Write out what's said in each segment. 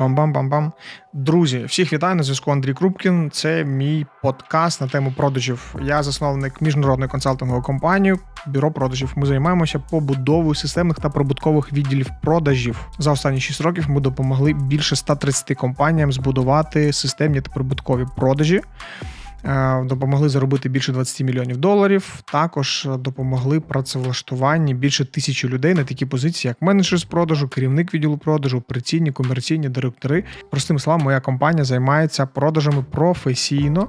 Бам-бам-бам-бам. Друзі, всіх вітаю на зв'язку Андрій Крупкін. Це мій подкаст на тему продажів. Я засновник міжнародної консалтингової компанії Бюро продажів. Ми займаємося побудовою системних та прибуткових відділів продажів. За останні 6 років ми допомогли більше 130 компаніям збудувати системні та прибуткові продажі. Е, Допомогли заробити більше 20 мільйонів доларів. Також допомогли працевлаштуванні більше тисячі людей на такі позиції, як менеджер з продажу, керівник відділу продажу, операційні, комерційні директори. Простими словами, моя компанія займається продажами професійно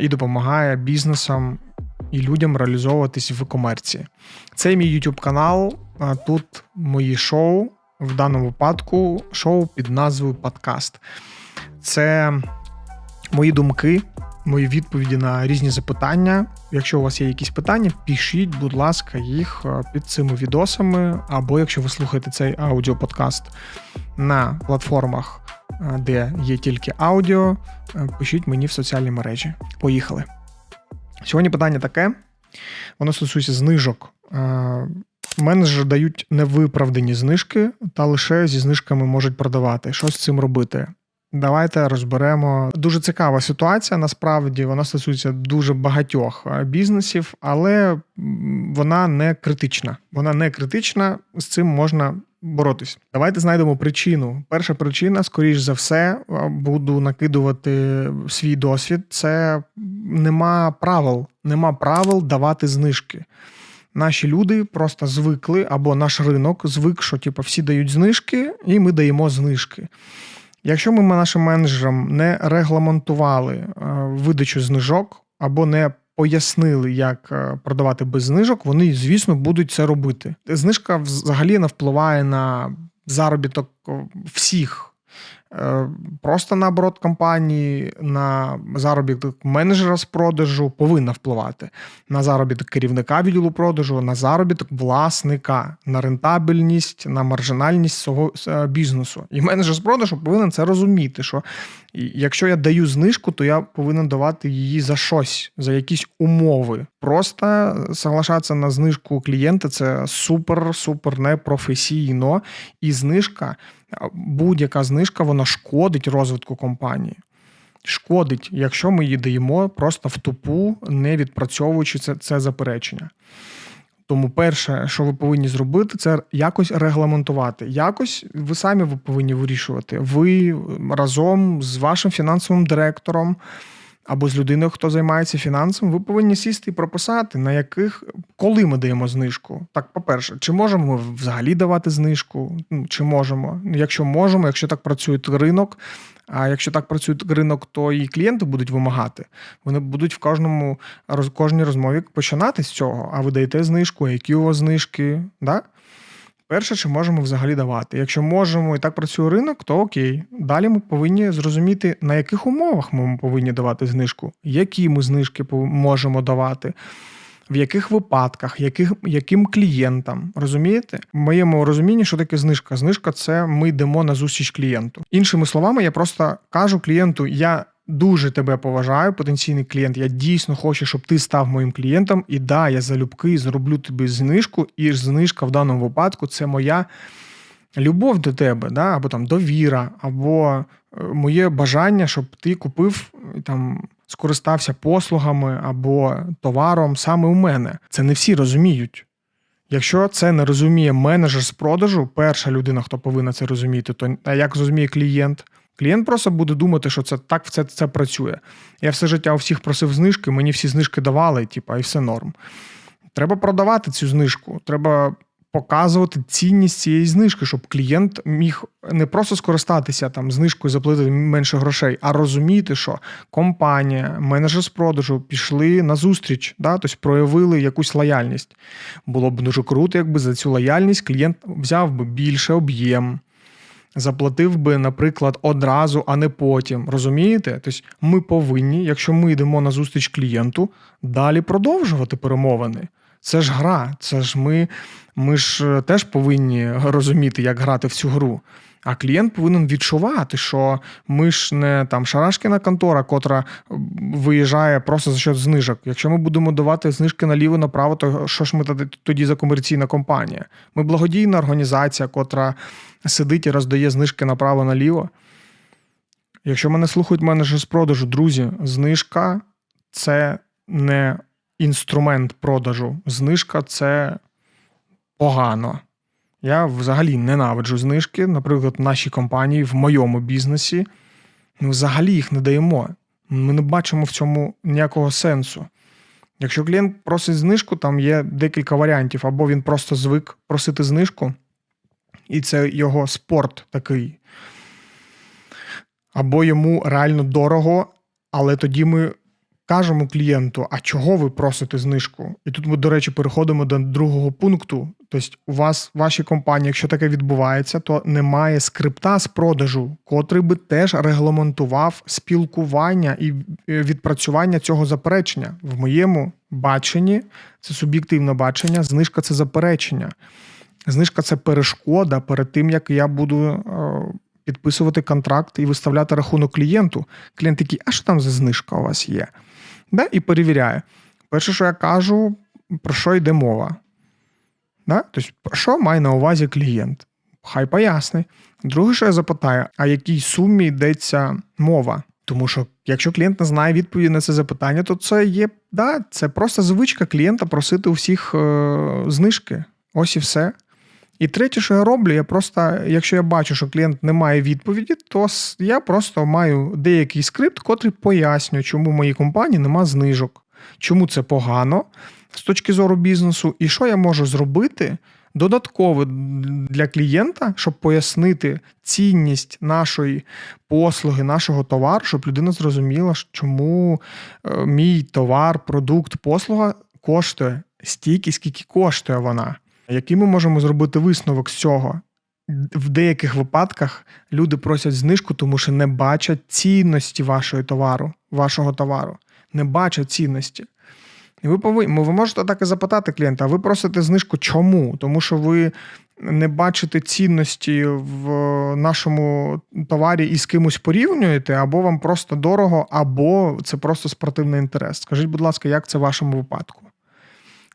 і допомагає бізнесам і людям реалізовуватись в комерції. Це мій YouTube канал. Тут мої шоу. В даному випадку шоу під назвою Подкаст. Це мої думки, мої відповіді на різні запитання. Якщо у вас є якісь питання, пишіть, будь ласка, їх е, під цими відосами. Або якщо ви слухаєте цей аудіоподкаст на платформах, е, де є тільки аудіо, е, пишіть мені в соціальні мережі. Поїхали. Сьогодні питання таке: воно стосується знижок. Менеджери дають невиправдані знижки, та лише зі знижками можуть продавати. Що з цим робити? Давайте розберемо. Дуже цікава ситуація. Насправді вона стосується дуже багатьох е, бізнесів, але вона не критична. Вона не критична, з цим можна боротись. Давайте знайдемо причину. Перша причина, скоріш за все, е, буду накидувати свій досвід. Це нема правил, нема правил давати знижки. Наші люди просто звикли, або наш ринок звик, що типу, всі дають знижки, і ми даємо знижки. Якщо ми нашим менеджерам не регламентували е, видачу знижок або не пояснили, як е, продавати без знижок, вони, звісно, будуть це робити. Знижка взагалі не впливає на заробіток всіх. Е, Просто наоборот компанії на заробіток менеджера з продажу повинна впливати на заробіток керівника відділу продажу, на заробіток власника, на рентабельність, на маржинальність свого е, бізнесу. І менеджер з продажу повинен це розуміти, що якщо я даю знижку, то я повинен давати її за щось, за якісь умови. Просто соглашатися на знижку клієнта це супер-супер непрофесійно. І знижка, будь-яка знижка, вона шкодить розвитку компанії. Шкодить, якщо ми її даємо просто в тупу, не відпрацьовуючи це, це заперечення. Тому перше, що ви повинні зробити, це якось регламентувати. Якось ви самі ви повинні вирішувати. Ви разом з вашим фінансовим директором або з людиною, хто займається фінансами, ви повинні сісти і прописати, на яких коли ми даємо знижку. Так, по-перше, чи можемо ми взагалі давати знижку? Ну, Чи можемо? Якщо можемо, якщо так працює ринок. А якщо так працює ринок, то і клієнти будуть вимагати. Вони будуть в кожному кожній розмові починати з цього. А ви даєте знижку, які у вас знижки? Да? Перше, чи можемо взагалі давати. Якщо можемо і так працює ринок, то окей. Далі ми повинні зрозуміти, на яких умовах ми повинні давати знижку, які ми знижки можемо давати. В яких випадках, яких, яким клієнтам розумієте? В моєму розумінні, що таке знижка? Знижка це ми йдемо на зустріч клієнту. Іншими словами, я просто кажу клієнту: я дуже тебе поважаю, потенційний клієнт. Я дійсно хочу, щоб ти став моїм клієнтом. І да, я залюбки зроблю тобі знижку, і знижка в даному випадку це моя любов до тебе, да? або там довіра, або е, моє бажання, щоб ти купив е, там. Скористався послугами або товаром саме у мене. Це не всі розуміють. Якщо це не розуміє менеджер з продажу, перша людина, хто повинна це розуміти, то як зрозуміє клієнт? Клієнт просто буде думати, що це так це, це працює. Я все життя у всіх просив знижки, мені всі знижки давали, типа, і все норм. Треба продавати цю знижку. Треба показувати цінність цієї знижки, щоб клієнт міг не просто скористатися там знижкою, заплатити менше грошей, а розуміти, що компанія, менеджер з продажу пішли на зустріч, да, тобто проявили якусь лояльність. Було б дуже круто, якби за цю лояльність клієнт взяв би більше об'єм. Заплатив би, наприклад, одразу, а не потім. Розумієте? Тобто ми повинні, якщо ми йдемо на зустріч клієнту, далі продовжувати перемовини. Це ж гра, це ж ми, ми ж е, теж повинні розуміти, як грати в цю гру. А клієнт повинен відчувати, що ми ж не там шарашкіна контора, котра виїжджає просто за счет знижок. Якщо ми будемо давати знижки наліво направо, то що ж ми тоді- за комерційна компанія? Ми благодійна організація, котра сидить і роздає знижки направо наліво. Якщо мене слухають менеджери з продажу, друзі, знижка це не інструмент продажу. Знижка це погано. Я взагалі ненавиджу знижки. Наприклад, в нашій компанії, в моєму бізнесі, ми взагалі їх не даємо. Ми не бачимо в цьому ніякого сенсу. Якщо клієнт просить знижку, там є декілька варіантів, або він просто звик просити знижку, і це його спорт такий. Або йому реально дорого, але тоді ми кажемо клієнту: а чого ви просите знижку? І тут ми, до речі, переходимо до другого пункту. Тобто, у вас, вашій компанії, якщо таке відбувається, то немає скрипта з продажу, котрий би теж регламентував спілкування і е, відпрацювання цього заперечення. В моєму баченні це суб'єктивне бачення, знижка це заперечення. Знижка це перешкода перед тим, як я буду е, підписувати контракт і виставляти рахунок клієнту. Клієнт такий, а що там за знижка у вас є? Да? І перевіряє. Перше, що я кажу, про що йде мова. Да? Тобто, що має на увазі клієнт? Хай поясни. Друге, що я запитаю, а якій сумі йдеться мова? Тому що якщо клієнт не знає відповіді на це запитання, то це є да, це просто звичка клієнта просити у всіх е, знижки. Ось і все. І третє, що я роблю, я просто, якщо я бачу, що клієнт не має відповіді, то я просто маю деякий скрипт, котрий пояснює, чому в моїй компанії нема знижок, чому це погано з точки зору бізнесу, і що я можу зробити додатково для клієнта, щоб пояснити цінність нашої послуги, нашого товару, щоб людина зрозуміла, чому е, мій товар, продукт, послуга коштує стільки, скільки коштує вона. Який ми можемо зробити висновок з цього? В деяких випадках люди просять знижку, тому що не бачать цінності вашого товару, вашого товару, не бачать цінності. І ви повинні, ви можете так і запитати клієнта, а ви просите знижку чому? Тому що ви не бачите цінності в нашому товарі і з кимось порівнюєте, або вам просто дорого, або це просто спортивний інтерес. Скажіть, будь ласка, як це в вашому випадку?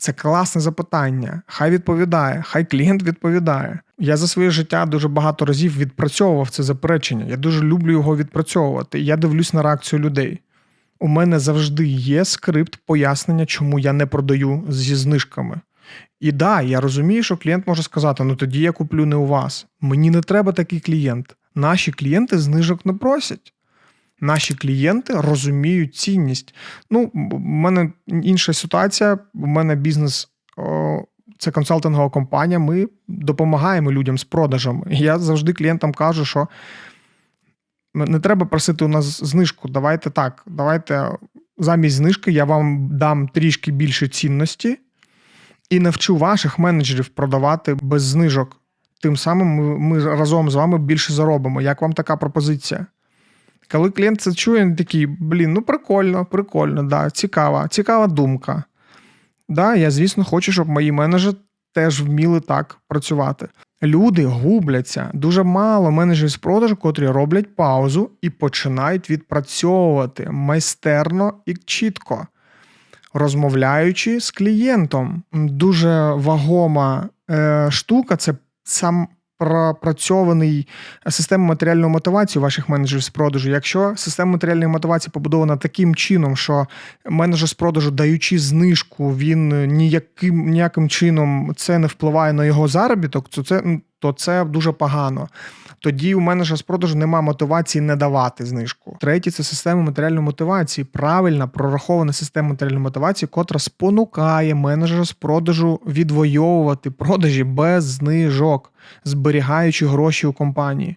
Це класне запитання. Хай відповідає, хай клієнт відповідає. Я за своє життя дуже багато разів відпрацьовував це заперечення. Я дуже люблю його відпрацьовувати. Я дивлюсь на реакцію людей. У мене завжди є скрипт пояснення, чому я не продаю зі знижками. І да, я розумію, що клієнт може сказати: ну тоді я куплю не у вас. Мені не треба такий клієнт. Наші клієнти знижок не просять. Наші клієнти розуміють цінність. Ну, в мене інша ситуація. У мене бізнес це консалтингова компанія. Ми допомагаємо людям з продажами. Я завжди клієнтам кажу, що не треба просити у нас знижку. Давайте так, давайте замість знижки я вам дам трішки більше цінності і навчу ваших менеджерів продавати без знижок. Тим самим ми, ми разом з вами більше заробимо. Як вам така пропозиція? Коли клієнт це чує, він такий, блін, ну прикольно, прикольно, да, цікава, цікава думка. Да, я, звісно, хочу, щоб мої менеджери теж вміли так працювати. Люди губляться. Дуже мало менеджерів з продажу, котрі роблять паузу і починають відпрацьовувати майстерно і чітко, розмовляючи з клієнтом. Дуже вагома е, штука це сам пропрацьований система матеріальної мотивації ваших менеджерів з продажу. Якщо система матеріальної мотивації побудована таким чином, що менеджер з продажу, даючи знижку, він ніяким ніяким чином це не впливає на його заробіток, то це, ну, то це дуже погано. Тоді у менеджера з продажу немає мотивації не давати знижку. Третє це система матеріальної мотивації. Правильна прорахована система матеріальної мотивації, котра спонукає менеджера з продажу відвоювати продажі без знижок, зберігаючи гроші у компанії.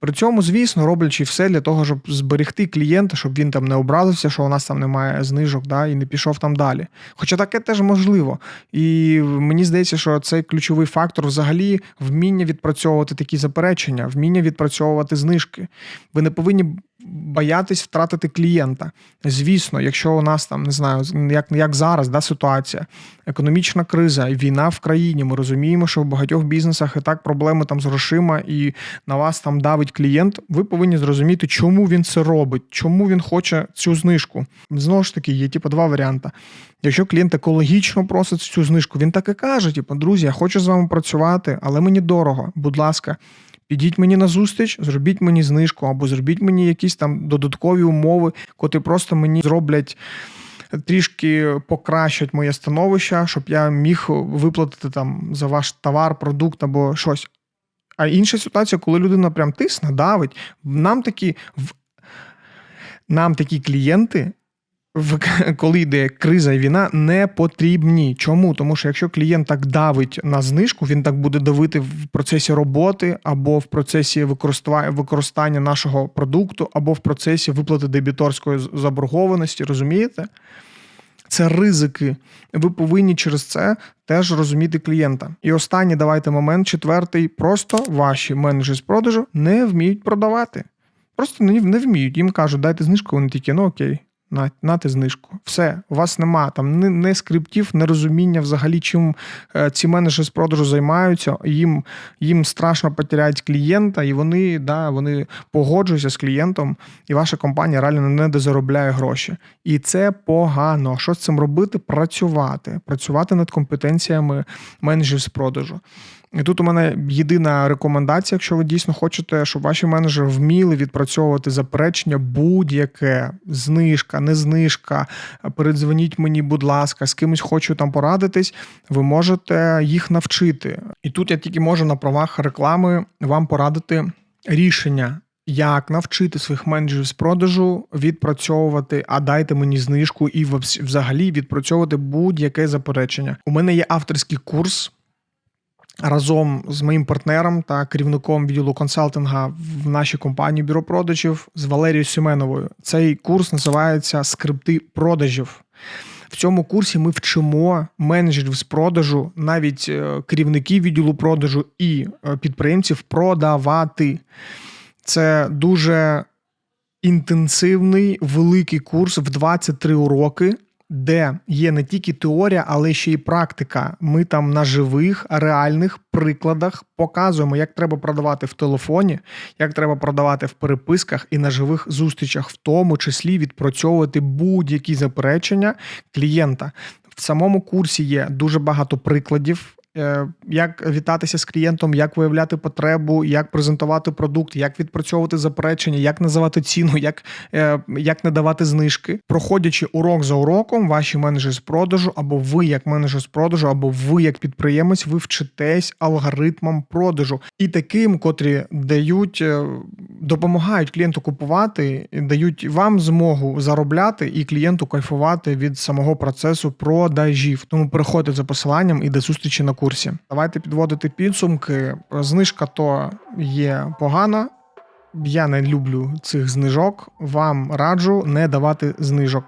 При цьому, звісно, роблячи все для того, щоб зберегти клієнта, щоб він там не образився, що у нас там немає знижок, да, і не пішов там далі. Хоча таке теж можливо. І мені здається, що цей ключовий фактор взагалі вміння відпрацьовувати такі заперечення, вміння відпрацьовувати знижки. Ви не повинні боятись втратити клієнта. Звісно, якщо у нас там не знаю, як як зараз да, ситуація, економічна криза, війна в країні. Ми розуміємо, що в багатьох бізнесах і так проблеми там з грошима, і на вас там давить клієнт. Ви повинні зрозуміти, чому він це робить, чому він хоче цю знижку. Знову ж таки, є типу, два варіанти. Якщо клієнт екологічно просить цю знижку, він так і каже: типу, друзі, я хочу з вами працювати, але мені дорого. Будь ласка. Підіть мені на зустріч, зробіть мені знижку, або зробіть мені якісь там додаткові умови, котрі просто мені зроблять. Трішки покращать моє становище, щоб я міг виплатити там за ваш товар, продукт або щось. А інша ситуація, коли людина прям тисне, давить. Нам такі нам такі клієнти коли йде криза і війна, не потрібні. Чому? Тому що якщо клієнт так давить на знижку, він так буде давити в процесі роботи, або в процесі використання нашого продукту, або в процесі виплати дебіторської заборгованості. Розумієте? Це ризики. Ви повинні через це теж розуміти клієнта. І останній давайте момент, четвертий. Просто ваші менеджери з продажу не вміють продавати. Просто не вміють. Їм кажуть, дайте знижку, вони такі, ну окей на, нати знижку. Все, у вас нема там не, не скриптів, не розуміння взагалі, чим е, ці менеджери з продажу займаються. Їм їм страшно потеряють клієнта, і вони да, вони погоджуються з клієнтом, і ваша компанія реально не дозаробляє гроші. І це погано. Що з цим робити? Працювати, працювати над компетенціями менеджерів з продажу. І тут у мене єдина рекомендація, якщо ви дійсно хочете, щоб ваші менеджери вміли відпрацьовувати заперечення, будь-яке знижка, не знижка. Передзвоніть мені, будь ласка, з кимось хочу там порадитись, ви можете їх навчити. І тут я тільки можу на правах реклами вам порадити рішення. Як навчити своїх менеджерів з продажу відпрацьовувати, а дайте мені знижку і взагалі відпрацьовувати будь-яке заперечення? У мене є авторський курс разом з моїм партнером та керівником відділу консалтинга в нашій компанії бюро продажів з Валерією Семеновою. Цей курс називається Скрипти продажів. В цьому курсі ми вчимо менеджерів з продажу, навіть е, керівників відділу продажу і е, підприємців продавати. Це дуже інтенсивний великий курс в 23 уроки де є не тільки теорія, але ще й практика. Ми там на живих реальних прикладах показуємо, як треба продавати в телефоні, як треба продавати в переписках і на живих зустрічах, в тому числі відпрацьовувати будь-які заперечення клієнта. В самому курсі є дуже багато прикладів як вітатися з клієнтом, як виявляти потребу, як презентувати продукт, як відпрацьовувати заперечення, як називати ціну, як е, як не давати знижки. Проходячи урок за уроком, ваші менеджери з продажу, або ви, як менеджер з продажу, або ви, як підприємець, ви вчитесь алгоритмам продажу і таким, котрі дають, е, допомагають клієнту купувати, дають вам змогу заробляти і клієнту кайфувати від самого процесу продажів. Тому переходьте за посиланням і до зустрічі на курсі. Давайте підводити підсумки. Знижка то є погана. Я не люблю цих знижок. Вам раджу не давати знижок.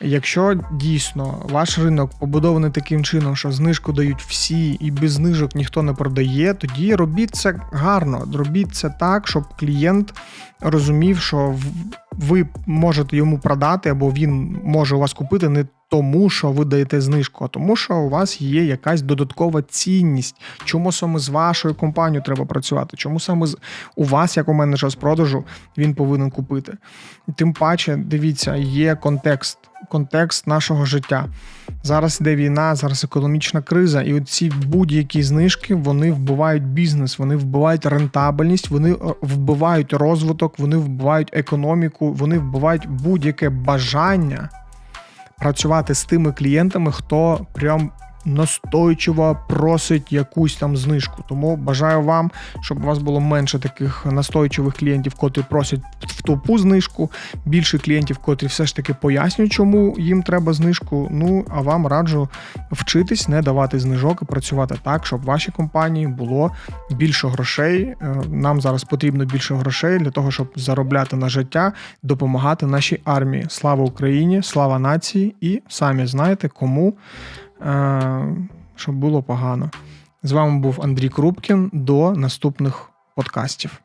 Якщо дійсно ваш ринок побудований таким чином, що знижку дають всі, і без знижок ніхто не продає, тоді робіть це гарно. Робіть це так, щоб клієнт розумів, що ви можете йому продати, або він може у вас купити не тому, що ви даєте знижку, а тому, що у вас є якась додаткова цінність. Чому саме з вашою компанією треба працювати? Чому саме з у вас, як у менеджера з продажу, він повинен купити? Тим паче, дивіться, є контекст, контекст нашого життя. Зараз йде війна, зараз економічна криза, і ці будь-які знижки вони вбивають бізнес, вони вбивають рентабельність, вони е, вбивають розвиток, вони вбивають економіку, вони вбивають будь-яке бажання працювати з тими клієнтами, хто прям настойчиво просить якусь там знижку. Тому бажаю вам, щоб у вас було менше таких настойчивих клієнтів, котрі просять в тупу знижку, більше клієнтів, котрі все ж таки пояснюють, чому їм треба знижку. Ну а вам раджу вчитись, не давати знижок і працювати так, щоб вашій компанії було більше грошей. Е, нам зараз потрібно більше грошей для того, щоб заробляти на життя, допомагати нашій армії. Слава Україні, слава нації, і самі знаєте, кому. Е, щоб було погано. З вами був Андрій Крупкін. До наступних подкастів.